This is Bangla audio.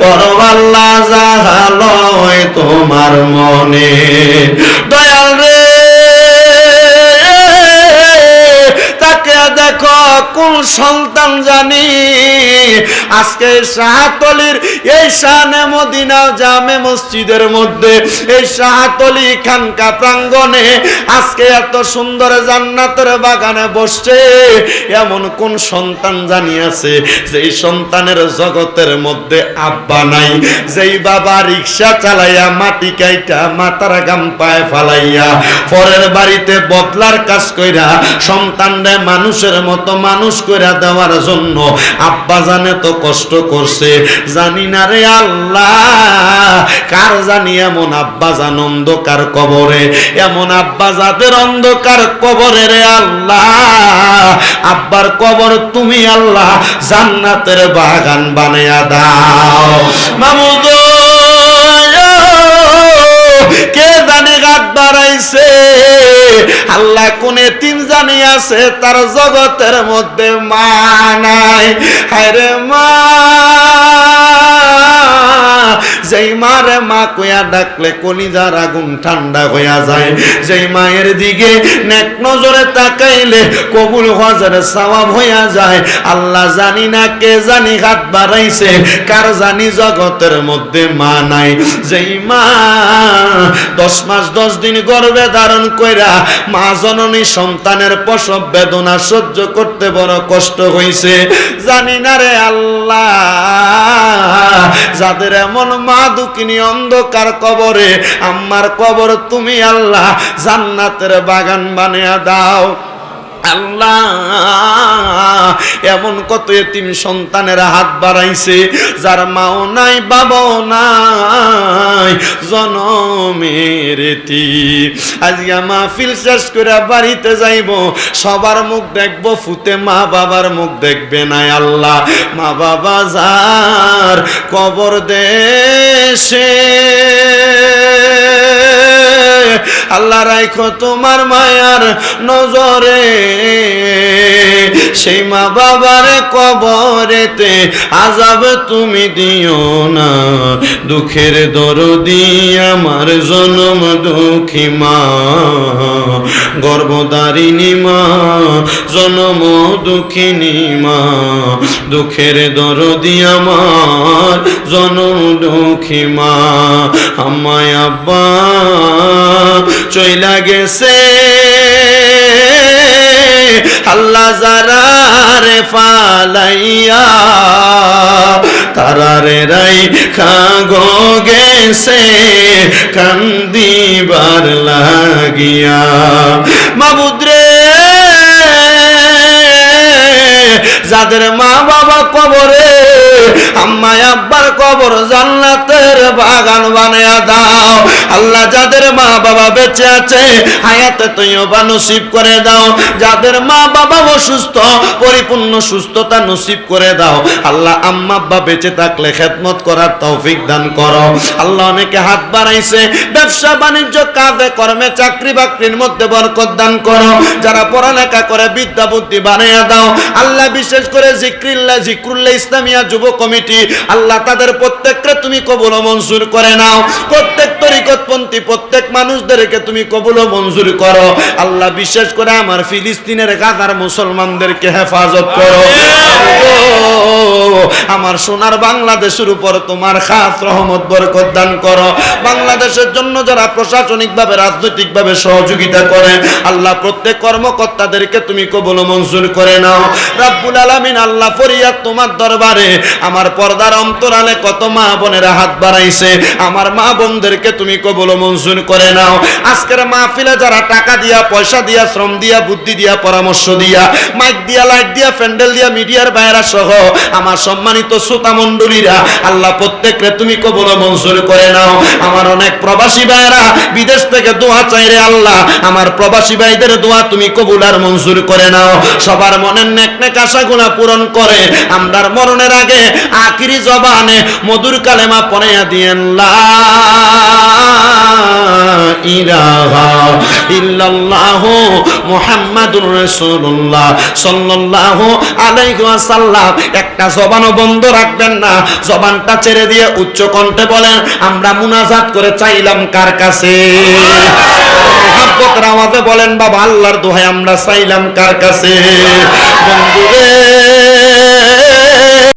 করো আল্লাহ জাহালয় তোমার মনে। কোন সন্তান জানি? আজকে শাহাতলির এই শানে মদিনা জামে মসজিদের মধ্যে এই শাহাতলি খানকা প্রাঙ্গণে আজকে এত সুন্দর জান্নাতের বাগানে বসছে, এমন কোন সন্তান জানি আছে যেই সন্তানের জগতের মধ্যে আব্বা নাই, যেই বাবা রিক্সা চালাইয়া মাটি কাইটা মাথার গাম পায়ে ফালাইয়া, পরের বাড়িতে বদলার কাজ কইরা সন্তানরে মানুষের মতো মানুষ কইরা দেওয়ার জন্য আব্বা জানে তো কষ্ট করছে। জানি না রে আল্লাহ, কার জানি এমন আব্বা জান অন্ধকার কবরে। এমন আব্বা যাদের অন্ধকার কবরে রে আল্লাহ। আব্বার কবর তুমি আল্লাহ জান্নাতের বাগান বানায়া দাও। মামুদ কে জানে গাত বাড়াইছে? আল্লাহ কোনে তিন জানি আছে তার জগতের মধ্যে মা নাই। হায়রে মা। যেই মারে মা কইয়া ডাকলে কলিজার আগুন ঠান্ডা হইয়া যায়। যেই মায়ের দিকে নেক নজরে তাকাইলে কবুল হইয়া যায়। আল্লাহ জানি না কে জানি হাত বাড়াইছে, কার জানি জগতের মধ্যে মা নাই। যেই মা দশ মাস, দশ দিন গর্ভে ধারণ কইরা মা জননী সন্তানের প্রসব বেদনা সহ্য করতে বড় কষ্ট হইছে। জানি না রে আল্লাহ, যাদের এমন মা দুঃখিনী অন্ধকার কবরে। আমার কবর তুমি আল্লাহ জান্নাতের বাগান বানিয়ে দাও। এমন কত এতিম সন্তানের হাত বাড়াইছে, যার মাও নাই, বাবাও নাই, জনমের আজকে মাহফিল শেষ করে বাড়িতে যাইব, সবার মুখ দেখব ফুতে মা বাবার মুখ দেখবে না আল্লাহ। মা বাবা যার কবর দেশে আল্লাহ রাখো তোমার মায়ার নজরে। সেই মা বাবার কবরেতে আজাব তুমি দিও না। দুঃখের দরদি আমার জনম দুঃখী মা। গর্ভদারিণী মা জনম দুঃখিনী মা, দুঃখের দরদি আমার, জনম দুঃখী মা। আমায় আব্বা, চইলা গেছে। আল্লাহ যারা রে ফালাইয়া তারারে রাই খাগো গেছে কান্দিবার লাগিয়া। মাবুদ্রে যাদের মা বাবা কবরে আম্মায় আব্বার কবর জান্নাতের বাগান বানিয়ে দাও। আল্লাহ যাদের মা বাবা বেঁচে আছে, হায়াতে তৈবা নসিব করে দাও। যাদের মা বাবা অসুস্থ, পরিপূর্ণ সুস্থতা নসিব করে দাও। আল্লাহ আম্মা আব্বা বেঁচে থাকলে খেদমত করার তৌফিক দান করো। আল্লাহ অনেকে হাত বাড়াইছে, ব্যবসা বাণিজ্য, কাজে কর্মে চাকরি বাকরির মধ্যে বরকত দান করো। যারা পড়ালেখা করে, বিদ্যা বুদ্ধি বানিয়ে দাও। আল্লাহ বিশেষ করে জিক্রিল্লা জিক্রুল্লাহ ইসলামিয়া যুব কমিটি, আল্লাহ তাদের প্রত্যেককে তুমি কবুল মঞ্জুর করে নাও। প্রত্যেক তরিকতপন্থী, প্রত্যেক মানুষদেরকে তুমি কবুল মঞ্জুর করো। আল্লাহ বিশেষ করে আমার ফিলিস্তিনের গাজার মুসলমানদেরকে হেফাজত করো। আমার সোনার বাংলাদেশের উপর তোমার খাস রহমত, বরকত দান করো। বাংলাদেশের জন্য যারা প্রশাসনিকভাবে, রাজনৈতিকভাবে সহযোগিতা করে, আল্লাহ প্রত্যেক কর্মকর্তাদেরকে তুমি কবুল মঞ্জুর করে নাও। রাব্বুল আলামিন, আল্লাহ ফরিয়াদ তোমার দরবারে, আমার পর্দার অন্তরালে কত মা বোনেরা হাত বাড়াইছে। আমার মা বোনদেরকে তুমি কবুল মঞ্জুর করে নাও। আজকের মাহফিলে যারা টাকা দিয়া, পয়সা দিয়া, শ্রম দিয়া, বুদ্ধি দিয়া, পরামর্শ দিয়া, মাইক দিয়া, লাইট দিয়া, প্যান্ডেল দিয়া, মিডিয়ার বাইরা সহ আমার সম্মানিত শ্রোতা মণ্ডলীরা, আল্লাহ প্রত্যেককে তুমি কবুল মঞ্জুর করে নাও। আমার অনেক প্রবাসী ভাইরা বিদেশ থেকে দোয়া চাইরে আল্লাহ, আমার প্রবাসী ভাইদের দোয়া তুমি কবুল আর মঞ্জুর করে নাও। সবার মনের নেক নেক আশাগুলা পূরণ করে। আমরার মরণের আগে আখিরি জবানে মধুর কালেমা পড়াইয়া দিয়েন ইল্লাল্লাহ মুহাম্মাদুর রাসূলুল্লাহ সাল্লাল্লাহু আলাইহি ওয়াসাল্লাম। একটা জবানও বন্ধ রাখবেন না। জবানটা ছেড়ে দিয়ে উচ্চ কণ্ঠে বলেন, আমরা মুনাজাত করে চাইলাম কার কাছে? মহাব্বতের বলেন, বাবা, আল্লাহর দোহাই আমরা চাইলাম কার কাছে? বন্ধুরে